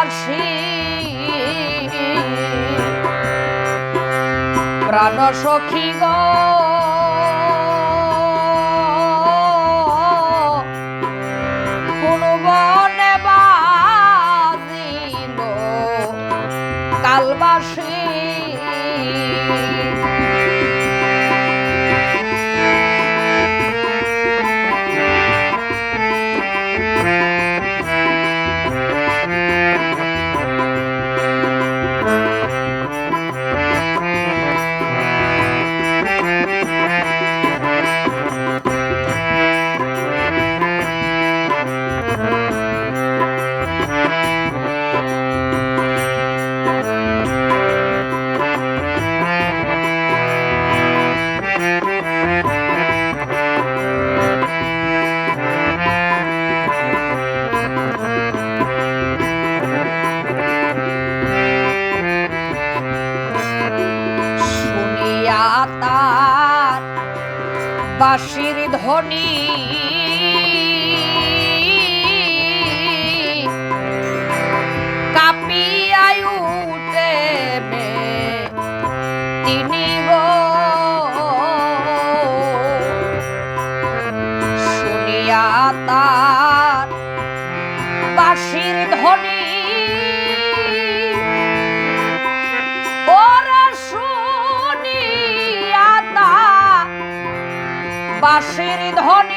কালবাসী প্রাণ সখী গো। কালবাসী বাঁশির ধ্বনি। কাঁপিয়াই উঠে শুনিয়া তার বাঁশির বাঁশির ধ্বনি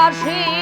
কালবাসী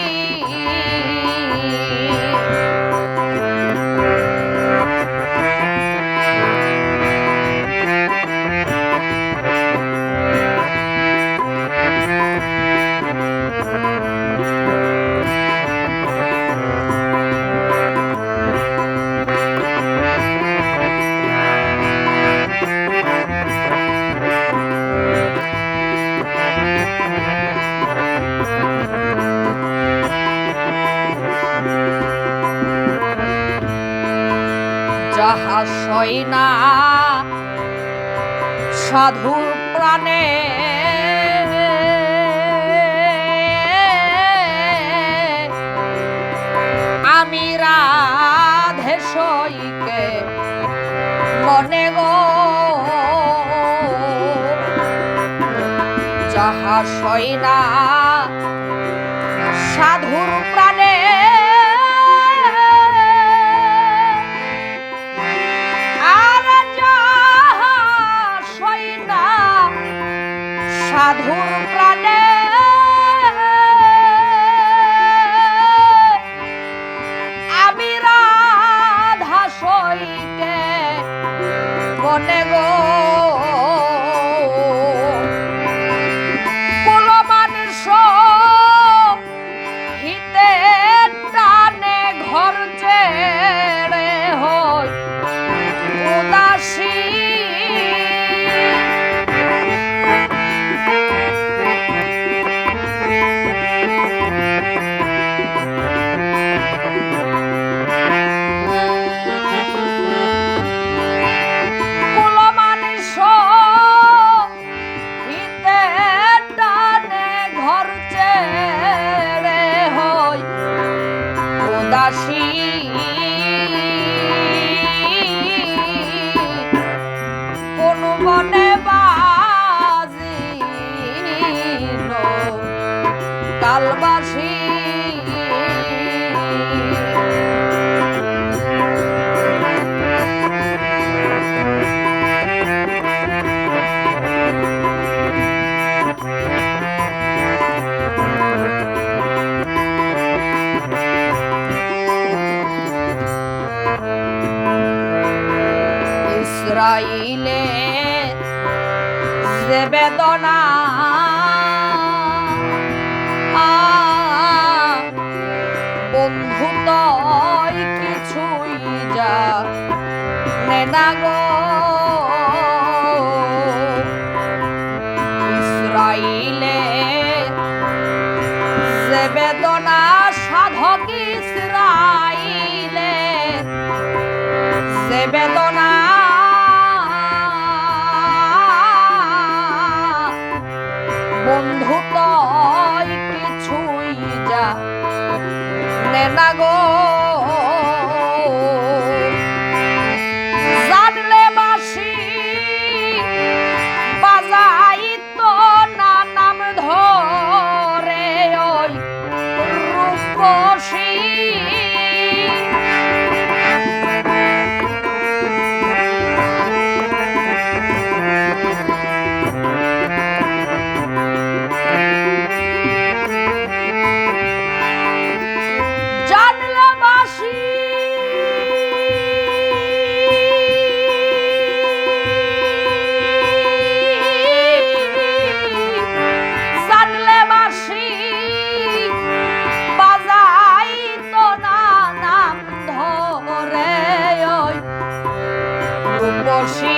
সই না সাধুর প্রাণে আমি রাধে সইকে মনে গো। যাহা সই না সাধুর সাধুর I see. হারাইলে যে বেদনা বন্ধু তয় কিছুই যা নেদাগো machine. she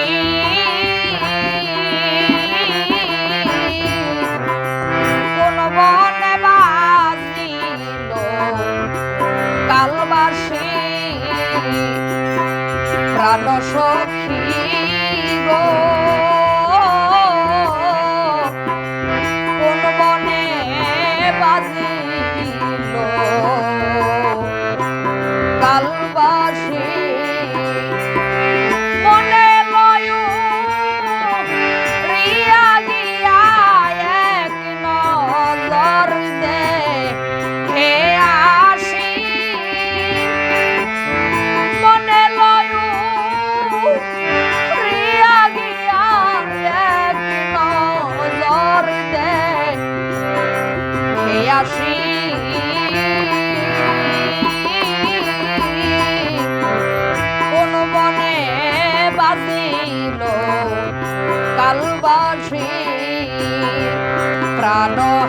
no